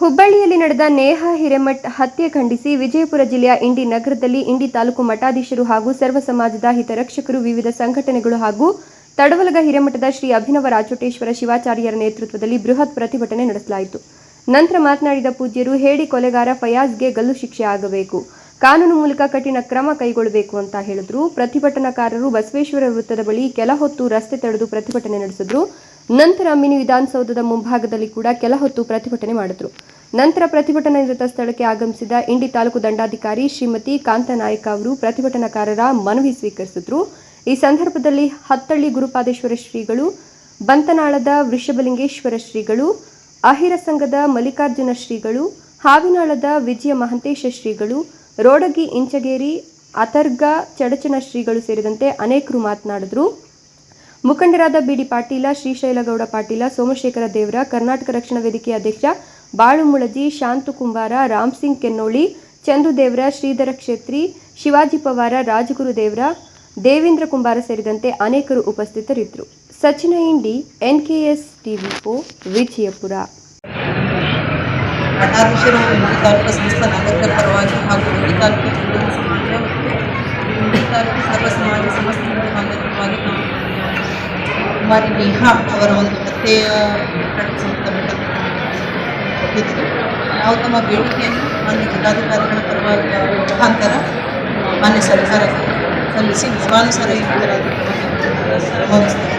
ಹುಬ್ಬಳ್ಳಿಯಲ್ಲಿ ನಡೆದ ನೇಹ ಹಿರೇಮಠ್ ಹತ್ಯೆ ಖಂಡಿಸಿ ವಿಜಯಪುರ ಜಿಲ್ಲೆಯ ಇಂಡಿ ನಗರದಲ್ಲಿ ಇಂಡಿ ತಾಲೂಕು ಮಠಾಧೀಶರು ಹಾಗೂ ಸರ್ವ ಸಮಾಜದ ಹಿತರಕ್ಷಕರು ವಿವಿಧ ಸಂಘಟನೆಗಳು ಹಾಗೂ ತಡವಲಗ ಹಿರೇಮಠದ ಶ್ರೀ ಅಭಿನವ ರಾಜೋಟೇಶ್ವರ ಶಿವಾಚಾರ್ಯರ ನೇತೃತ್ವದಲ್ಲಿ ಬೃಹತ್ ಪ್ರತಿಭಟನೆ ನಡೆಸಲಾಯಿತು. ನಂತರ ಮಾತನಾಡಿದ ಪೂಜ್ಯರು, ಹೇಳಿ ಕೊಲೆಗಾರ ಫಯಾಜ್ಗೆ ಗಲ್ಲು ಶಿಕ್ಷೆ ಆಗಬೇಕು, ಕಾನೂನು ಮೂಲಕ ಕಠಿಣ ಕ್ರಮ ಕೈಗೊಳ್ಳಬೇಕು ಅಂತ ಹೇಳಿದ್ರು. ಪ್ರತಿಭಟನಾಕಾರರು ಬಸವೇಶ್ವರ ವೃತ್ತದ ಬಳಿ ಕೆಲ ಹೊತ್ತು ರಸ್ತೆ ತಡೆದು ಪ್ರತಿಭಟನೆ ನಡೆಸಿದ್ರು. ನಂತರ ಮಿನಿ ವಿಧಾನಸೌಧದ ಮುಂಭಾಗದಲ್ಲಿ ಕೂಡ ಕೆಲ ಹೊತ್ತು ಪ್ರತಿಭಟನೆ ಮಾಡಿದ್ರು. ನಂತರ ಪ್ರತಿಭಟನಾ ನಿರತ ಸ್ಥಳಕ್ಕೆ ಆಗಮಿಸಿದ ಇಂಡಿ ತಾಲೂಕು ದಂಡಾಧಿಕಾರಿ ಶ್ರೀಮತಿ ಕಾಂತನಾಯಕ ಅವರು ಪ್ರತಿಭಟನಾಕಾರರ ಮನವಿ ಸ್ವೀಕರಿಸಿದ್ರು. ಈ ಸಂದರ್ಭದಲ್ಲಿ ಹತ್ತಳ್ಳಿ ಗುರುಪಾದೇಶ್ವರ ಶ್ರೀಗಳು, ಬಂತನಾಳದ ವೃಷಭಲಿಂಗೇಶ್ವರ ಶ್ರೀಗಳು, ಅಹಿರ ಸಂಘದ ಮಲ್ಲಿಕಾರ್ಜುನ ಶ್ರೀಗಳು, ಹಾವಿನಾಳದ ವಿಜಯ ಮಹಂತೇಶ ಶ್ರೀಗಳು, ರೋಡಗಿ ಇಂಚಗೇರಿ ಅತರ್ಗ ಚಡಚನ ಶ್ರೀಗಳು ಸೇರಿದಂತೆ ಅನೇಕರು ಮಾತನಾಡಿದ್ರು. ಮುಖಂಡರಾದ ಬಿಡಿ ಪಾಟೀಲ, ಶ್ರೀಶೈಲಗೌಡ ಪಾಟೀಲ, ಸೋಮಶೇಖರ ದೇವರ, ಕರ್ನಾಟಕ ರಕ್ಷಣಾ ವೇದಿಕೆ ಅಧ್ಯಕ್ಷ ಬಾಳು ಮುಳಜಿ ಶಾಂತು ಕುಂಬಾರ, ರಾಮ್ ಸಿಂಗ್ ಕೆನ್ನೋಳಿ, ಚಂದು ದೇವರ, ಶ್ರೀಧರ ಕ್ಷೇತ್ರಿ, ಶಿವಾಜಿ ಪವಾರ, ರಾಜಗುರು ದೇವರ, ದೇವೇಂದ್ರ ಕುಂಬಾರ ಸೇರಿದಂತೆ ಅನೇಕರು ಉಪಸ್ಥಿತರಿದ್ದರು. ಸಚಿನ ಇಂಡಿ ಎನ್ಕೆಎಸ್ ಟಿವಿ ಓ ವಿಜಯಪುರ. ಪರವಾಗಿ ಹಾಗೂ ಕುಮಾರಿ ನೇಹಾ ಅವರ ಒಂದು ಕಥೆಯ ಕೊಟ್ಟಿದ್ದರು ನಾವು ತಮ್ಮ ಬೇಡಿಕೆಯನ್ನು ಮಾನ್ಯ ಜಿಲ್ಲಾಧಿಕಾರಿಗಳ ಪರವಾಗಿ ಮುಖಾಂತರ ಮಾನ್ಯ ಸರ್ಕಾರಕ್ಕೆ ಸಲ್ಲಿಸಿ ನಿಯಮಾನುಸಾರ ಈ ಭಾವಿಸ್ತೇವೆ